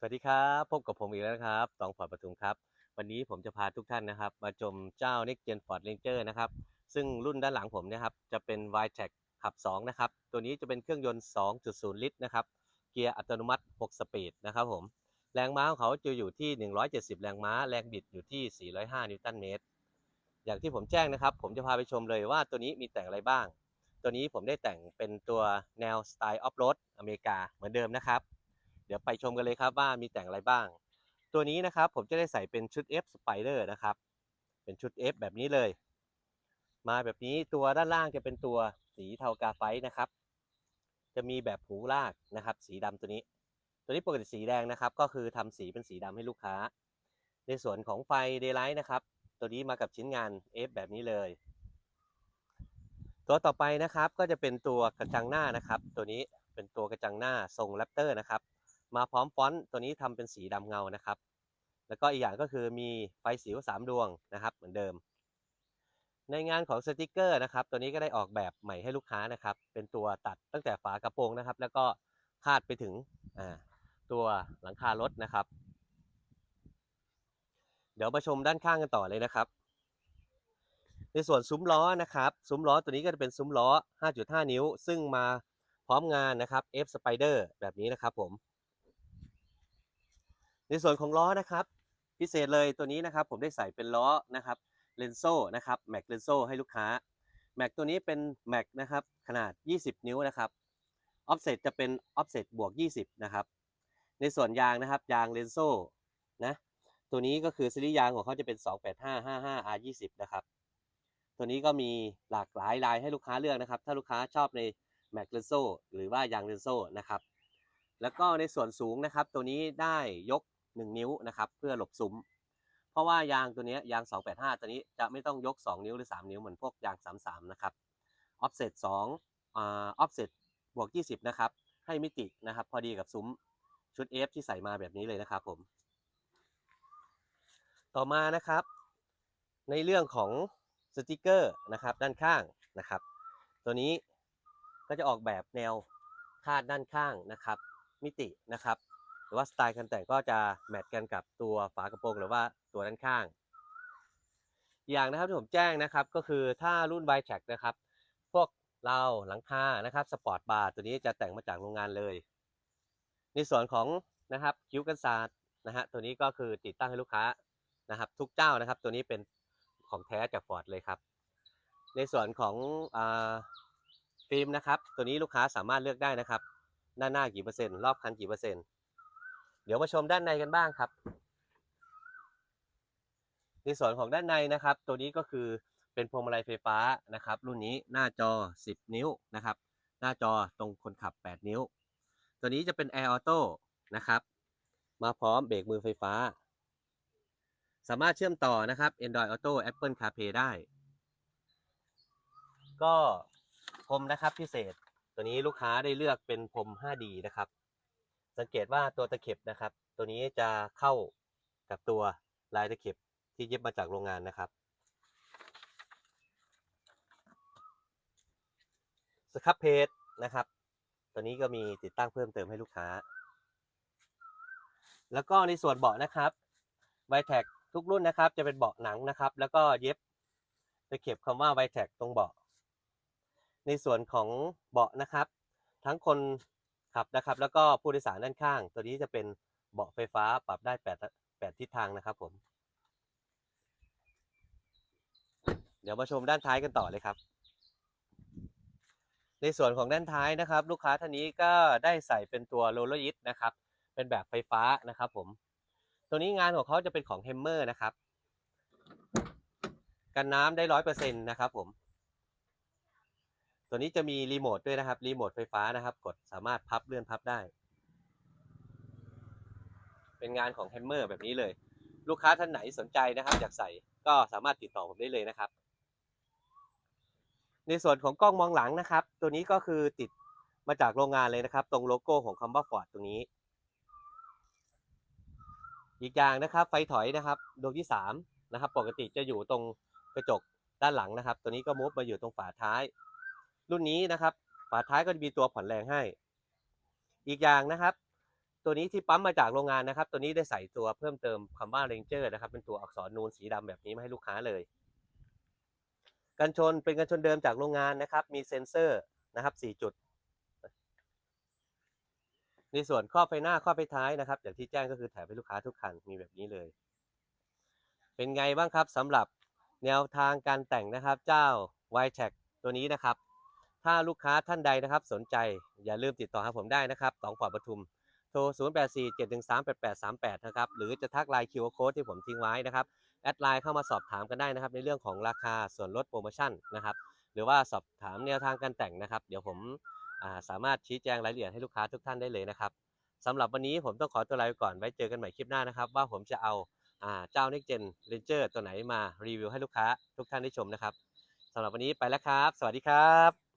สวัสดีครับพบกับผมอีกแล้วนะครับตองฟอร์ดปทุมครับ วันนี้ผมจะพาทุกท่านนะครับ มาชมเจ้า Next Gen Ford Ranger นะครับ ซึ่งรุ่นด้านหลังผมนะครับจะเป็น y t e c ขับ 2 นะครับ ตัวนี้จะเป็นเครื่องยนต์ 2.0 ลิตรนะครับ เกียร์อัตโนมัติ 6 สปีดนะครับผม แรงม้าของเขาจะอยู่ที่ 170 แรงม้า แรงบิดอยู่ที่ 405 นิวตันเมตร อย่างที่ผมแจ้งนะครับ ผมจะพาไปชมเลยว่าตัวนี้มีแต่งอะไรบ้าง ตัวนี้ผมได้แต่งเป็นตัวแนวสไตล์ออฟโรดอเมริกาเหมือนเดิมนะครับ เดี๋ยวไปชมกันเลยครับว่ามีแต่งอะไรบ้าง ตัวนี้นะครับผมจะได้ใส่เป็นชุด F Spider นะครับ เป็นชุด F แบบนี้เลย มาแบบนี้ตัวด้านล่างจะเป็นตัวสีเทากาไฟนะครับ จะมีแบบหูลากนะครับ สีดำตัวนี้ ตัวนี้ปกติสีแดงนะครับ ก็คือทำสีเป็นสีดำให้ลูกค้า ในส่วนของไฟ Daylight นะครับ ตัวนี้มากับชิ้นงาน F แบบนี้เลยตัวต่อไปนะครับก็จะเป็นตัวกระจังหน้านะครับ ตัวนี้เป็นตัวกระจังหน้าทรงแรปเตอร์นะครับ มาพร้อมฟอนต์ตัวนี้ทำเป็นสีดำเงานะครับ แล้วก็อีกอย่างก็คือมีไฟสิว3ดวงนะครับ เหมือนเดิม ในงานของสติกเกอร์นะครับ ตัวนี้ก็ได้ออกแบบใหม่ให้ลูกค้านะครับ เป็นตัวตัดตั้งแต่ฝากระโปรงนะครับ แล้วก็คาดไปถึงตัวหลังคารถนะครับ เดี๋ยวมาชมด้านข้างกันต่อเลยนะครับ ในส่วนซุ้มล้อนะครับซุ้มล้อตัวนี้ก็จะเป็นซุ้มล้อ 5.5 นิ้ว ซึ่งมาพร้อมงานนะครับ F Spider แบบนี้นะครับผม ในส่วนของล้อนะครับ พิเศษเลยตัวนี้นะครับ ผมได้ใส่เป็นล้อนะครับเลนโซ่นะครับแม็กเลนโซ่ให้ลูกค้าแม็กตัวนี้เป็นแม็กนะครับขนาด 20 นิ้วนะครับออฟเซตจะเป็นออฟเซตบวก 20 นะครับ ในส่วนยางนะครับ ยางเลนโซ่นะตัวนี้ก็คือซีรีส์ยางของเขาจะเป็น 28555 R20 นะครับ ตัวนี้ก็มีหลากหลายลายให้ลูกค้าเลือกนะครับ ถ้าลูกค้าชอบในแม็กเลนโซ่หรือว่ายางเลนโซ่นะครับ แล้วก็ในส่วนสูงนะครับ ตัวนี้ได้ยก 1 นิ้วนะครับเพื่อหลบซุ้ม เพราะว่ายางตัวนี้ยาง 285 ตัวนี้จะไม่ต้องยก 2 นิ้วหรือ 3 นิ้วเหมือนพวกยาง 33 นะครับ offset 2อ่า offset บวก 20 นะครับ ให้มิตินะครับ พอดีกับซุ้มชุด F ที่ใส่มาแบบนี้เลยนะครับผม ต่อมานะครับ ในเรื่องของสติกเกอร์นะครับด้านข้างนะครับ ตัวนี้ก็จะออกแบบแนวคาดด้านข้างนะครับ มิตินะครับ หรือว่าสไตล์การแต่งก็จะแมทกันกับตัวฝากระโปรงหรือว่าตัวด้านข้าง อย่างนะครับที่ผมแจ้งนะครับก็คือถ้ารุ่น y t r a c นะครับ พวกเราหลังคานะครับสปอร์ตบาร์ตัวนี้จะแต่งมาจากโรงงานเลย ในส่วนของนะครับคิ้วกันศาสตร์นะฮะตัวนี้ก็คือติดตั้งให้ลูกค้านะครับ ทุกเจ้านะครับ ตัวนี้เป็นของแท้จากฟอร์ดเลยครับ ในส่วนของอฟิล์มนะครับ ตัวนี้ลูกค้าสามารถเลือกได้นะครับด้าหน้ากี่เปอร์เซ็นต์รอบคันกี่เปอร์เซ็นต์ เดี๋ยวมาชมด้านในกันบ้างครับ ในส่วนของด้านในนะครับ ตัวนี้ก็คือเป็นพวงมาลัยไฟฟ้านะครับ รุ่นนี้หน้าจอ 10 นิ้วนะครับ หน้าจอตรงคนขับ 8 นิ้ว ตัวนี้จะเป็น Air Auto นะครับ มาพร้อมเบรกมือไฟฟ้า สามารถเชื่อมต่อนะครับ Android Auto Apple CarPlay ได้ ก็พรมนะครับพิเศษ ตัวนี้ลูกค้าได้เลือกเป็นพรม 5D นะครับ สังเกตว่าตัวตะเข็บนะครับ ตัวนี้จะเข้ากับตัวลายตะเข็บที่เย็บมาจากโรงงานนะครับสครับเพจนะครับ ตัวนี้ก็มีติดตั้งเพิ่มเติมให้ลูกค้า แล้วก็ในส่วนเบาะนะครับไวแท็กทุกรุ่นนะครับ จะเป็นเบาะหนังนะครับ แล้วก็เย็บตะเข็บคำว่าไวแท็กตรงเบาะในส่วนของเบาะนะครับ ทั้งคน ขับนะครับ แล้วก็ผู้โดยสารด้านข้าง ตัวนี้จะเป็นเบาะไฟฟ้าปรับได้8 8ทิศทางนะครับ ผม เดี๋ยวมาชมด้านท้ายกันต่อเลยครับ ในส่วนของด้านท้ายนะครับ ลูกค้าท่านนี้ก็ได้ใส่เป็นตัวโรลเลอร์ยิทนะครับ เป็นแบบไฟฟ้านะครับ ผม ตัวนี้งานของเขาจะเป็นของเฮมเมอร์นะครับ กันน้ำได้ร้อยเปอร์เซ็นต์นะครับ ผม ตัวนี้จะมีรีโมทด้วยนะครับรีโมทไฟฟ้านะครับ กดสามารถพับเลื่อนพับได้ เป็นงานของแฮมเมอร์แบบนี้เลย ลูกค้าท่านไหนสนใจนะครับอยากใส่ก็สามารถติดต่อผมได้เลยนะครับ ในส่วนของกล้องมองหลังนะครับ ตัวนี้ก็คือติดมาจากโรงงานเลยนะครับ ตรงโลโก้ของคำว่าฟอร์ดตรงนี้ อีกอย่างนะครับ ไฟถอยนะครับดวงที่สามนะครับ ปกติจะอยู่ตรงกระจกด้านหลังนะครับ ตัวนี้ก็มูฟมาอยู่ตรงฝาท้าย รุ่นนี้นะครับฝาท้ายก็จะมีตัวผ่อนแรงให้ อีกอย่างนะครับ ตัวนี้ที่ปั๊มมาจากโรงงานนะครับ ตัวนี้ได้ใส่ตัวเพิ่มเติมคำว่า Ranger นะครับ เป็นตัวอักษรนูนสีดำแบบนี้มาให้ลูกค้าเลย กันชนเป็นกันชนเดิมจากโรงงานนะครับ มีเซ็นเซอร์นะครับ4จุดในส่วนข้อไฟหน้าข้อไฟท้ายนะครับ อย่างที่แจ้งก็คือแถมให้ลูกค้าทุกคันมีแบบนี้เลย เป็นไงบ้างครับสำหรับแนวทางการแต่งนะครับ เจ้า y t e c ตัวนี้นะครับ ถ้าลูกค้าท่านใดนะครับ สนใจอย่าลืมติดต่อหาผมได้นะครับตองปอดปทุม โทร 0 8 4 7 1 3 8 8 3 8 นะครับ หรือจะทักไลน์ QR Code ที่ผมทิ้งไว้นะครับ แอดไลน์เข้ามาสอบถามกันได้นะครับ ในเรื่องของราคาส่วนลดโปรโมชั่นนะครับ หรือว่าสอบถามแนวทางการแต่งนะครับ เดี๋ยวผมาสามารถชี้แจงรายละเอียดให้ลูกค้าทุกท่านได้เลยนะครับสำหรับวันนี้ผมต้องขอตัวลาไปก่อน ไว้เจอกันใหม่คลิปหน้านะครับ ว่าผมจะเอาอาเจ้า Next Gen Ranger ตัวไหนมารีวิวให้ลูกค้าทุกท่านได้ชมนะครับสำหรับวันนี้ไปแล้วครับ สวัสดีครับ